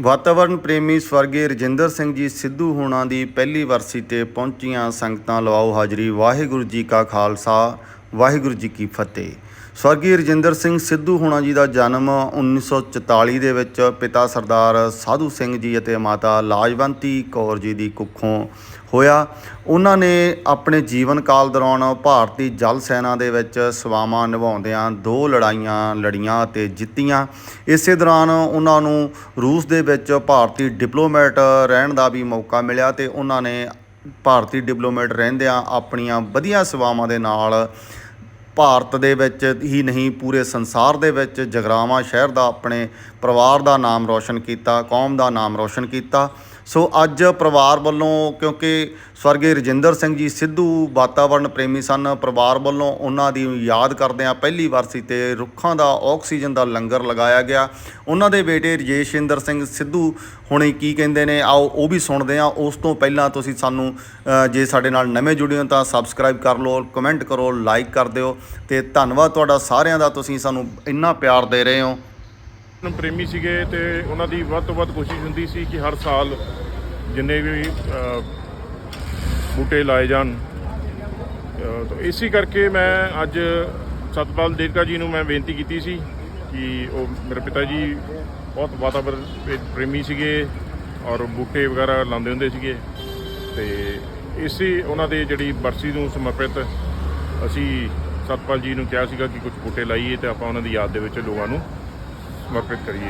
ਵਾਤਾਵਰਣ ਪ੍ਰੇਮੀ ਸਵਰਗੀ ਰਜਿੰਦਰ ਸਿੰਘ ਜੀ ਸਿੱਧੂ ਹੋਣਾ ਦੀ ਪਹਿਲੀ ਵਰਸੀ ਤੇ ਪਹੁੰਚੀਆਂ ਸੰਗਤਾਂ ਲਵਾਓ ਹਾਜ਼ਰੀ। ਵਾਹਿਗੁਰੂ ਜੀ ਕਾ ਖਾਲਸਾ। ਵਾਹਿਗੁਰੂ ਜੀ ਕੀ ਫਤਿਹ। ਸਵਰਗੀ ਰਜਿੰਦਰ ਸਿੰਘ ਸਿੱਧੂ ਹੋਣਾ ਜੀ ਦਾ ਜਨਮ 1944 ਦੇ ਵਿੱਚ ਪਿਤਾ ਸਰਦਾਰ ਸਾਧੂ ਸਿੰਘ ਜੀ ਅਤੇ ਮਾਤਾ ਲਾਜਵੰਤੀ ਕੌਰ ਜੀ ਦੀ ਕੁੱਖੋਂ ਹੋਇਆ। ਉਹਨਾਂ ਨੇ ਆਪਣੇ ਜੀਵਨ ਕਾਲ ਦੌਰਾਨ ਭਾਰਤੀ ਜਲ ਸੈਨਾ ਦੇ ਵਿੱਚ ਸੇਵਾਵਾਂ ਨਿਭਾਉਂਦਿਆਂ ਦੋ ਲੜਾਈਆਂ ਲੜੀਆਂ ਅਤੇ ਜਿੱਤੀਆਂ। ਇਸੇ ਦੌਰਾਨ ਉਹਨਾਂ ਨੂੰ ਰੂਸ ਦੇ ਵਿੱਚ ਭਾਰਤੀ ਡਿਪਲੋਮੈਟ ਰਹਿਣ ਦਾ ਵੀ ਮੌਕਾ ਮਿਲਿਆ ਤੇ ਉਹਨਾਂ ਨੇ ਭਾਰਤੀ ਡਿਪਲੋਮੈਟ ਰਹਿੰਦਿਆਂ ਆਪਣੀਆਂ ਵਧੀਆ ਸੇਵਾਵਾਂ ਦੇ ਨਾਲ ਭਾਰਤ ਦੇ ਵਿੱਚ ਹੀ ਨਹੀਂ, ਪੂਰੇ ਸੰਸਾਰ ਦੇ ਵਿੱਚ ਜਗਰਾਵਾਂ ਸ਼ਹਿਰ ਦਾ ਆਪਣੇ ਪਰਿਵਾਰ ਦਾ ਨਾਮ ਰੌਸ਼ਨ ਕੀਤਾ, ਕੌਮ ਦਾ ਨਾਮ ਰੌਸ਼ਨ ਕੀਤਾ। ਸੋ ਅੱਜ ਪਰਿਵਾਰ ਵੱਲੋਂ, ਕਿਉਂਕਿ ਸਵਰਗੀ ਰਜਿੰਦਰ ਸਿੰਘ ਜੀ ਸਿੱਧੂ ਵਾਤਾਵਰਣ ਪ੍ਰੇਮੀ ਸਨ, ਪਰਿਵਾਰ ਵੱਲੋਂ ਉਹਨਾਂ ਦੀ ਯਾਦ ਕਰਦਿਆਂ ਪਹਿਲੀ ਵਰਸੀ ਤੇ ਰੁੱਖਾਂ ਦਾ ਆਕਸੀਜਨ ਦਾ ਲੰਗਰ ਲਗਾਇਆ ਗਿਆ। ਉਹਨਾਂ ਦੇ ਬੇਟੇ ਰਜੇਸ਼ਿੰਦਰ ਸਿੰਘ ਸਿੱਧੂ ਹੁਣੇ ਕੀ ਕਹਿੰਦੇ ਨੇ, ਆਓ ਉਹ ਵੀ ਸੁਣਦੇ ਆ ਉਸ ਤੋਂ ਪਹਿਲਾਂ ਤੁਸੀਂ ਸਾਨੂੰ ਜੇ ਸਾਡੇ ਨਾਲ ਨਵੇਂ ਜੁੜੇ ਹੋ ਤਾਂ ਸਬਸਕ੍ਰਾਈਬ ਕਰ ਲਓ ਕਮੈਂਟ ਕਰੋ ਲਾਈਕ ਕਰ ਦਿਓ ਤੇ ਧੰਨਵਾਦ ਤੁਹਾਡਾ ਸਾਰਿਆਂ ਦਾ। ਤੁਸੀਂ ਸਾਨੂੰ ਇੰਨਾ ਪਿਆਰ ਦੇ ਰਹੇ ਹੋ। ਪ੍ਰੇਮੀ ਸੀਗੇ ਤੇ ਉਹਨਾਂ ਦੀ ਵੱਧ ਤੋਂ ਵੱਧ ਕੋਸ਼ਿਸ਼ ਹੁੰਦੀ ਸੀ ਕਿ ਹਰ ਸਾਲ ਜਿੰਨੇ ਵੀ ਬੂਟੇ ਲਾਏ ਜਾਣ। ਅ, ਤਾਂ ਇਸੇ ਕਰਕੇ ਮੈਂ ਅੱਜ ਸਤਪਾਲ ਦੇਵਕਾ ਜੀ ਨੂੰ ਮੈਂ ਬੇਨਤੀ ਕੀਤੀ ਸੀ ਕਿ ਉਹ ਮੇਰੇ ਪਿਤਾ ਜੀ ਬਹੁਤ ਵਾਤਾਵਰਣ ਪ੍ਰੇਮੀ ਸੀਗੇ ਔਰ ਬੂਟੇ ਵਗੈਰਾ ਲਾਉਂਦੇ ਹੁੰਦੇ ਸੀਗੇ। ਤੇ ਇਸੇ ਉਹਨਾਂ ਦੇ ਜਿਹੜੀ ਬਰਸੀ ਨੂੰ ਸਮਰਪਿਤ ਅਸੀਂ ਸਤਪਾਲ ਜੀ ਨੂੰ ਕਿਹਾ ਸੀਗਾ ਕਿ ਕੁਝ ਬੂਟੇ ਲਾਈਏ ਤੇ ਆਪਾਂ ਉਹਨਾਂ ਦੀ ਯਾਦ ਦੇ ਵਿੱਚ ਲੋਕਾਂ ਨੂੰ ਸਮਰਪਿਤ ਕਰੀਏ